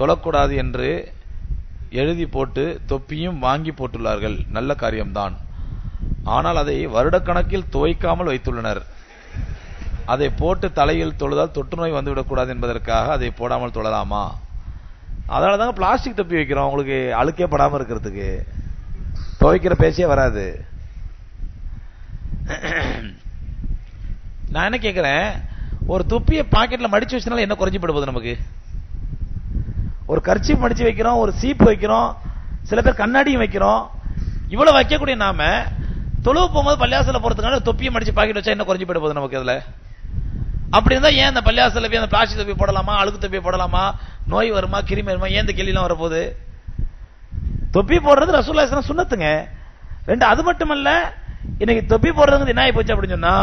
தொழக்கூடாது என்று எழுதி போட்டு தொப்பியும் வாங்கி போட்டுள்ளார்கள். நல்ல காரியம்தான். ஆனால் அதை வருடக்கணக்கில் துவைக்காமல் வைத்துள்ளனர். அதை போட்டு தலையில் தொழுதால் தொற்று நோய் வந்துவிடக்கூடாது என்பதற்காக அதை போடாமல் தொழலாமா? அதனால தாங்க பிளாஸ்டிக் தொப்பி வைக்கிறோம். உங்களுக்கு அழுக்கே படாமல் இருக்கிறதுக்கு. துவைக்கிற பேச்சே வராது. நான் என்ன கேட்குறேன் ஒரு தொப்பியை பாக்கெட்டில் மடிச்சு வச்சனால என்ன குறைஞ்சி போடுவது நமக்கு? ஒரு கர்ச்சி மடிச்சு வைக்கிறோம் ஒரு சீப்பு வைக்கிறோம் சில பேர் கண்ணாடியும் வைக்கிறோம். இவ்வளவு வைக்கக்கூடிய நாம தொழுவு போகும்போது பள்ளியாசல போறதுக்கான தொப்பியை மடிச்சு பாக்கெட் வச்சா என்ன குறைஞ்சு போயிட போகுது நமக்கு இதுல. அப்படி இருந்தா ஏன் அந்த பள்ளியாசல போய் அந்த பிளாஸ்டிக் தொப்பி போடலாமா அழுக்கு தொப்பி போடலாமா நோய் வருமா கிருமி வருமா ஏன் இந்த கேள்விலாம் வரப்போகுது? தொப்பி போடுறது ரசூல்லா சுண்ணத்துங்க. ரெண்டு அது மட்டுமல்ல இன்னைக்கு தொப்பி போடுறது என்ன ஆகி போச்சு அப்படின்னு சொன்னா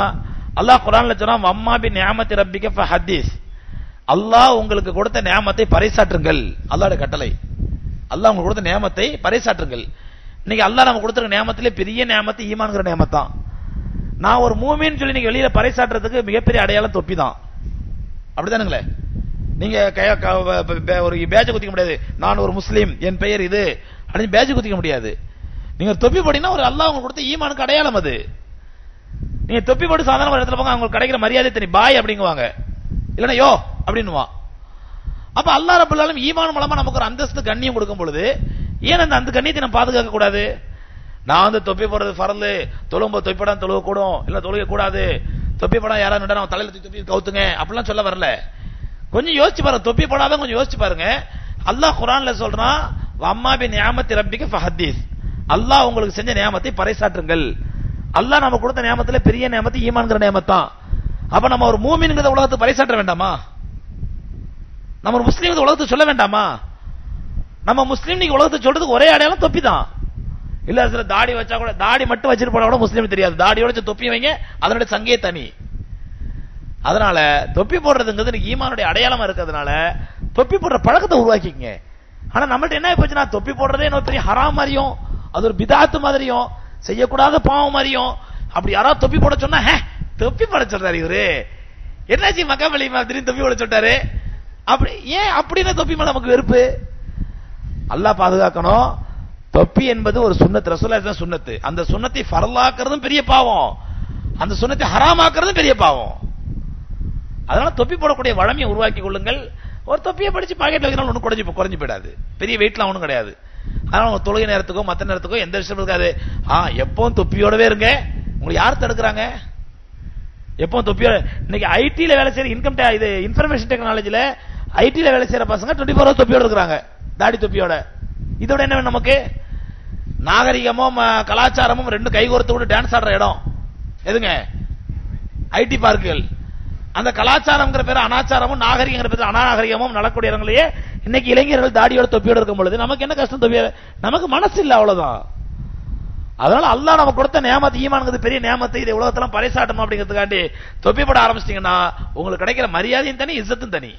அல்லாஹ் குரான்ல சொன்னா அம்மா பி நியாமத்தி ரப்பிக்க ஃபஹதீஸ் அல்லாஹ் உங்களுக்கு கொடுத்த நியமத்தை பறைசாற்றுங்கள். அல்லாட கட்டளை. அல்லாஹ் உங்களுக்கு கொடுத்த நியமத்தை பறைசாற்றுங்கள். இன்னைக்கு அல்லாஹ் நம்ம கொடுத்துருக்க நியமத்திலே பெரிய நியமத்தை ஈமான்ங்கிற நியமத்தான். நான் ஒரு மூமின்னு சொல்லி நீங்க வெளியில பறைசாற்றுறதுக்கு மிகப்பெரிய அடையாளம் தொப்பி தான் அப்படிதானுங்களே நீங்க க- ஒரு பேஜ குத்திக்க முடியாது. நான் ஒரு முஸ்லீம் என் பெயர் இது. அப்படின்னு பேஜ் குத்திக்க முடியாது. நீங்க தொப்பி போட்டீங்கன்னா ஒரு அல்லாஹ் உங்களுக்கு கொடுத்த ஈமானுக்கு அடையாளம் அது. நீங்க தொப்பி போட்டு சாதாரண ஒரு இடத்துல போங்க அவங்களுக்கு கிடைக்கிற மரியாதை தனி. பாய் அப்படிங்குவாங்க. இல்லைன்னா யோ அப்படின்னுவான் அப்ப அல்லாஹ் ரபுல்லாலும் ஈமான் மூலமா நமக்கு ஒரு அந்தஸ்து கண்ணியம் கொடுக்கும் பொழுது ஏன் அந்த அந்த கண்ணியத்தை நம்ம பாதுகாக்க கூடாது? நான் வந்து தொப்பி போடுறது பரலு தொழும்ப தொப்பிப்படம் தொழுவ கூடும் இல்ல தொழுக கூடாது தொப்பிப்படம் யாராவது நான் தலையில தொப்பி கவுத்துங்க. அப்படிலாம் சொல்ல வரல. கொஞ்சம் யோசிச்சு பாருங்க தொப்பி போடாத கொஞ்சம் யோசிச்சு பாருங்க. அல்லாஹ் குரான்ல சொல்றான் அம்மா பி நியாமத்தி ரப்பிக்கு ஃபஹதீஸ் அல்லாஹ் உங்களுக்கு செஞ்ச நியாமத்தை பறைசாற்றுங்கள். அல்லாஹ் நம்ம கொடுத்த நியாமத்துல பெரிய நியாமத்து ஈமான்கிற நியாமத்தான். அப்ப நம்ம ஒரு மூமின்கிறத உலகத்துக்கு பறைசாற்ற வேண்டாமா? நம்ம ஒரு முஸ்லீம் உலகத்தை சொல்ல வேண்டாமா? நம்ம முஸ்லீம் நீங்க உலகத்தை சொல்றதுக்கு ஒரே அடையாளம் தொப்பி தான் இல்ல சில தாடி வச்சா கூட தாடி மட்டும் வச்சிட்டு போனா கூட முஸ்லீம் தெரியாது. தாடியோட வச்சு தொப்பி வைங்க அதனுடைய சங்கே தனி. அதனால தொப்பி போடுறதுங்கிறது இன்னைக்கு ஈமானுடைய அடையாளமா இருக்கிறதுனால தொப்பி போடுற பழக்கத்தை உருவாக்கிங்க ஆனா நம்மள்ட்ட என்ன போச்சுன்னா தொப்பி போடுறதே என்ன பெரிய ஹராம் மாதிரியும் அது ஒரு பிதாத்து மாதிரியும் செய்யக்கூடாத பாவம் மாதிரியும் அப்படி யாராவது தொப்பி போட சொன்னா "ஹே, தொப்பி போட சொல்றாரு இவரு. என்னாச்சு மக்காமலி மாதிரி தொப்பி போட சொல்றாரு அப்படி ஏன் அப்படின்னு தொப்பி மேல நமக்கு வெறுப்பு? அல்லாஹ் பாதுகாக்கணும். தொப்பி என்பது ஒரு சுண்ணத்து. ரசூலா தான் அந்த சுண்ணத்தை ஃபரலாக்குறதும் பெரிய பாவம். அந்த சுண்ணத்தை ஹராமாக்குறதும் பெரிய பாவம். அதனால தொப்பி போடக்கூடிய வழமையை உருவாக்கி கொள்ளுங்கள். ஒரு தொப்பியை படிச்சு பாக்கெட்ல வைக்கணும் ஒன்றும் குறைஞ்சி குறைஞ்சு போயிடாது. பெரிய வெயிட்லாம் ஒன்றும் கிடையாது. அதனால உங்க தொழுகை நேரத்துக்கோ மற்ற நேரத்துக்கோ எந்த விஷயம் இருக்காது. ஆ எப்பவும் தொப்பியோடவே இருங்க. உங்களுக்கு யார் தடுக்கிறாங்க? எப்பவும் தொப்பியோட இன்னைக்கு ஐடியில் வேலை செய்யற இன்கம் இது இன்ஃபர்மேஷன் டெக்னாலஜியில் ஐடியில் வேலை செய்கிற பசங்க டுவெண்ட்டி ஃபோர் தொப்பியோட இருக்கிறாங்க. தாடி தொப்பியோட. இதோட என்ன வேணும் நமக்கு? நாகரிகமும் ம- கலாச்சாரமும் ரெண்டு கைகோர்த்து கூட டான்ஸ் ஆடுற இடம். எதுங்க? ஐடி பார்க்குகள். அந்த கலாச்சாரம்ங்கிற பேர் அனாச்சாரமும் நாகரிகங்கிற பேர் அநாகரிகமும் நடக்கூடிய இடங்களையே இன்னைக்கு இளைஞர்கள் தாடியோட தொப்பியோட இருக்கும் பொழுது நமக்கு என்ன கஷ்டம் தொப்பிய? நமக்கு மனசு இல்லை அவ்வளவுதான். அதனால அல்லாஹ் நமக்கு கொடுத்த நியாமத்து ஈமானுங்கிறது பெரிய நேமத்தை இதை உலகத்தெல்லாம் பறைசாட்டணும் அப்படிங்கிறதுக்காண்டி தொப்பி போட ஆரம்பிச்சிட்டீங்கன்னா உங்களுக்கு கிடைக்கிற மரியாதையும் தனி இசத்தும் தனி.